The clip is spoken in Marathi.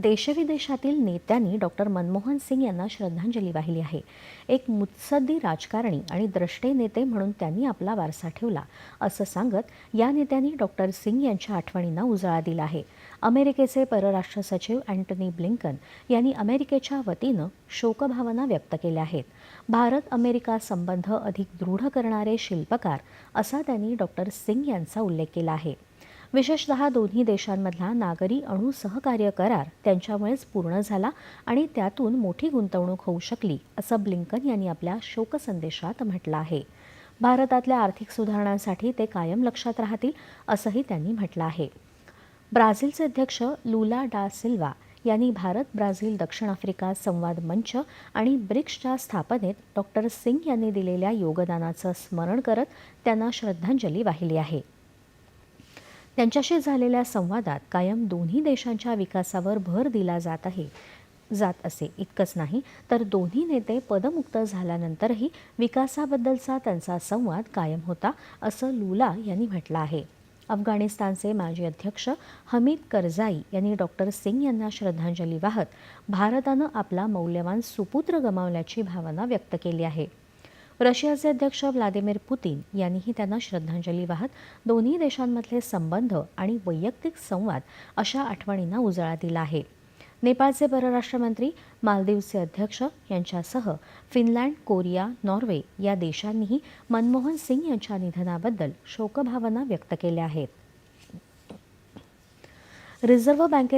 देशविदेशातील नेत्यांनी डॉक्टर मनमोहन सिंग यांना श्रद्धांजली वाहिली आहे. एक मुत्सद्दी राजकारणी आणि द्रष्टे नेते म्हणून त्यांनी आपला वारसा ठेवला असं सांगत या नेत्यांनी डॉक्टर सिंग यांच्या आठवणींना उजाळा दिला आहे. अमेरिकेचे परराष्ट्र सचिव अँटनी ब्लिंकन यांनी अमेरिकेच्या वतीनं शोकभावना व्यक्त केल्या आहेत. भारत अमेरिका संबंध अधिक दृढ करणारे शिल्पकार असा त्यांनी डॉक्टर सिंग यांचा उल्लेख केला आहे. विशेषतः दोन्ही देशांमधला नागरी अणु सहकार्य करार त्यांच्यामुळेच पूर्ण झाला आणि त्यातून मोठी गुंतवणूक होऊ शकली असं ब्लिंकन यांनी आपल्या शोकसंदेशात म्हटलं आहे. भारतातल्या आर्थिक सुधारणांसाठी ते कायम लक्षात राहतील असंही त्यांनी म्हटलं आहे. ब्राझीलचे अध्यक्ष लुला डा सिल्वा यांनी भारत ब्राझील दक्षिण आफ्रिका संवाद मंच आणि ब्रिक्सच्या स्थापनेत डॉक्टर सिंग यांनी दिलेल्या योगदानाचं स्मरण करत त्यांना श्रद्धांजली वाहिली आहे. त्यांच्याशी झालेल्या संवादात कायम दोन्ही देशांच्या विकासावर भर दिला जात आहे. जात असे इतकंच नाही तर दोन्ही नेते पदमुक्त झाल्यानंतरही विकासाबद्दलचा त्यांचा संवाद कायम होता असं लुला यांनी म्हटलं आहे. अफगाणिस्तानचे माजी अध्यक्ष हमीद करझाई यांनी डॉक्टर सिंग यांना श्रद्धांजली वाहत भारतानं आपला मौल्यवान सुपुत्र गमावल्याची भावना व्यक्त केली आहे. रशियाचे अध्यक्ष व्लादिमीर पुतीन यांनीही त्यांना श्रद्धांजली वाहत दोन्ही देशांमधले संबंध आणि वैयक्तिक संवाद अशा आठवणींना उजाळा दिला आहे. नेपाळचे परराष्ट्रमंत्री मालदीवचे अध्यक्ष यांच्यासह फिनलँड कोरिया नॉर्वे या देशांनीही मनमोहन सिंग यांच्या निधनाबद्दल शोकभावना व्यक्त केल्या आहेत. रिझर्व्ह बँके